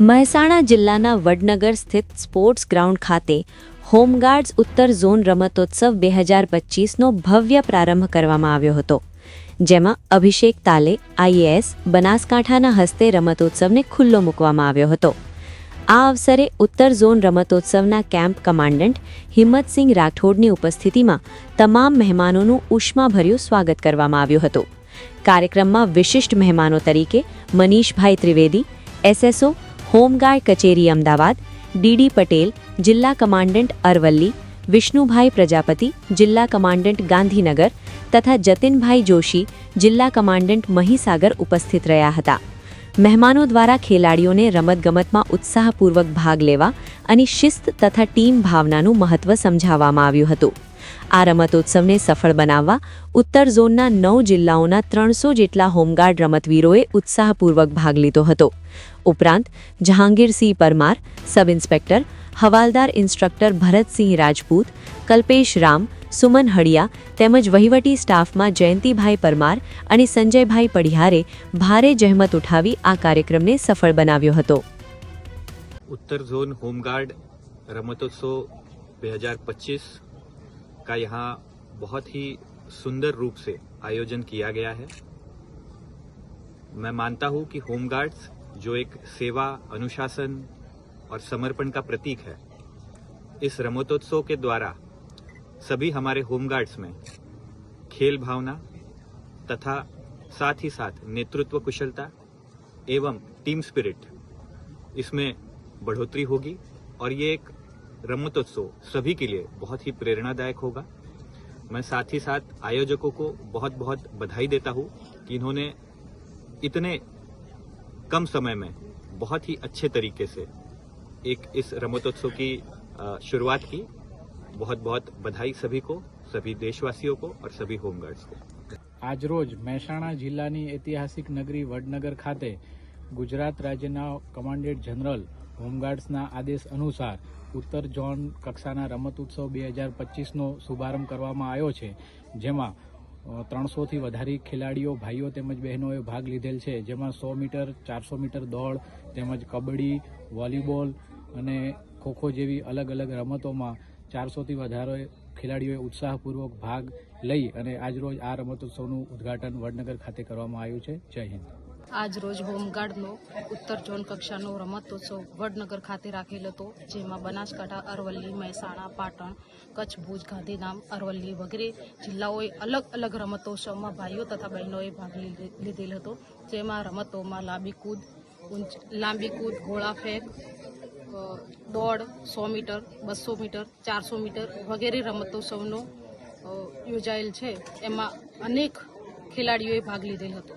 મહેસાણા જિલ્લાના વડનગર સ્થિત sports ground ખાતે હોમગાર્ડ્સ ઉત્તર ઝોન રમતોત્સવ બે હજાર પચીસનો ભવ્ય પ્રારંભ કરવામાં આવ્યો હતો, જેમાં અભિષેક તાલે આઈએએસ બનાસકાંઠાના હસ્તે રમતોત્સવને ખુલ્લો મૂકવામાં આવ્યો હતો. આ અવસરે ઉત્તર ઝોન રમતોત્સવના કેમ્પ કમાન્ડન્ટ હિંમતસિંહ રાઠોડની ઉપસ્થિતિમાં તમામ મહેમાનોનું ઉષ્માભર્યું સ્વાગત કરવામાં આવ્યું હતું. કાર્યક્રમમાં વિશિષ્ટ મહેમાનો તરીકે મનીષભાઈ ત્રિવેદી એસએસઓ હોમગાર્ડ કચેરી અમદાવાદ, ડીડી પટેલ, જિલ્લા કમાન્ડન્ટ અરવલ્લી, વિષ્ણુભાઈ પ્રજાપતિ, જિલ્લા કમાન્ડન્ટ ગાંધીનગર તથા જતિનભાઈ જોશી, જિલ્લા કમાન્ડન્ટ મહીસાગર ઉપસ્થિત રહ્યા હતા. મહેમાનો દ્વારા ખેલાડીઓને રમતગમતમાં ઉત્સાહપૂર્વક ભાગ લેવા અને શિસ્ત તથા ટીમ ભાવનાનું મહત્વ સમજાવવામાં આવ્યું હતું. આ રમતોત્સવને સફળ બનાવવા ઉત્તર ઝોનના નવ જિલ્લાઓના ત્રણસો જેટલા હોમગાર્ડ રમતવીરોએ ઉત્સાહપૂર્વક ભાગ લીધો હતો. ઉપરાંત જહાંગીરસિંહ પરમાર, સબ ઇન્સ્પેક્ટર, હવાલદાર ઇન્સ્ટ્રક્ટર ભરતસિંહ રાજપૂત, કલ્પેશ રામ, સુમન હળિયા તેમજ વહીવટી સ્ટાફમાં જયંતિભાઈ પરમાર અને સંજયભાઈ પડિહારે ભારે જહેમત ઉઠાવી આ કાર્યક્રમને સફળ બનાવ્યો હતો. ઉત્તર ઝોન હોમગાર્ડ રમતોત્સવ બે હજાર પચીસ का यहाँ बहुत ही सुंदर रूप से आयोजन किया गया है। मैं मानता हूँ कि होमगार्ड्स, जो एक सेवा, अनुशासन और समर्पण का प्रतीक है, इस रमतोत्सव के द्वारा सभी हमारे होमगार्ड्स में खेल भावना तथा साथ ही साथ नेतृत्व कुशलता एवं टीम स्पिरिट इसमें बढ़ोतरी होगी और ये एक रमतोत्सव सभी के लिए बहुत ही प्रेरणादायक होगा मैं साथ ही साथ आयोजकों को बहुत बहुत बधाई देता हूँ कि इन्होंने इतने कम समय में बहुत ही अच्छे तरीके से एक इस रमतोत्सव की अ, शुरुआत की बहुत बहुत बधाई सभी को सभी देशवासियों को और सभी होमगार्ड्स को આજરોજ મહેસાણા જિલ્લાની ઐતિહાસિક નગરી વડનગર ખાતે ગુજરાત રાજ્યના કમાન્ડેન્ટ જનરલ હોમગાર્ડ્સના આદેશ અનુસાર ઉત્તર ઝોન કક્ષાના રમત ઉત્સવ બે હજાર પચીસનો શુભારંભ કરવામાં આવ્યો છે, જેમાં ત્રણસોથી વધારે ખેલાડીઓ, ભાઈઓ તેમજ બહેનોએ ભાગ લીધેલ છે, જેમાં સો મીટર, ચારસો મીટર દોડ, તેમજ કબડ્ડી, વોલીબોલ અને ખોખો જેવી અલગ અલગ રમતોમાં ચારસોથી વધારે ખેલાડીઓએ ઉત્સાહપૂર્વક ભાગ લઈ અને આજરોજ આ રમતોત્સવનું ઉદ્ઘાટન વડનગર ખાતે કરવામાં આવ્યું છે. જય હિન્દ. આજ રોજ હોમગાર્ડનો ઉત્તર ઝોન કક્ષાનો રમતોત્સવ વડનગર ખાતે રાખેલ હતો, જેમાં બનાસકાંઠા, અરવલ્લી, મહેસાણા, પાટણ, કચ્છ, ભુજ, ગાંધીધામ, અરવલ્લી વગેરે જિલ્લાઓએ અલગ અલગ રમતોત્સવમાં ભાઈઓ તથા બહેનોએ ભાગ લીધે- લીધેલ હતો. જેમાં રમતોમાં લાંબી કૂદ, ઊંચ, લાંબી કૂદ, ગોળા ફેંક દોડ, સો મીટર, બસો મીટર, ચારસો મીટર વગેરે રમતોત્સવનો યોજાયેલ છે. એમાં અનેક ખેલાડીઓએ ભાગ લીધેલ હતો.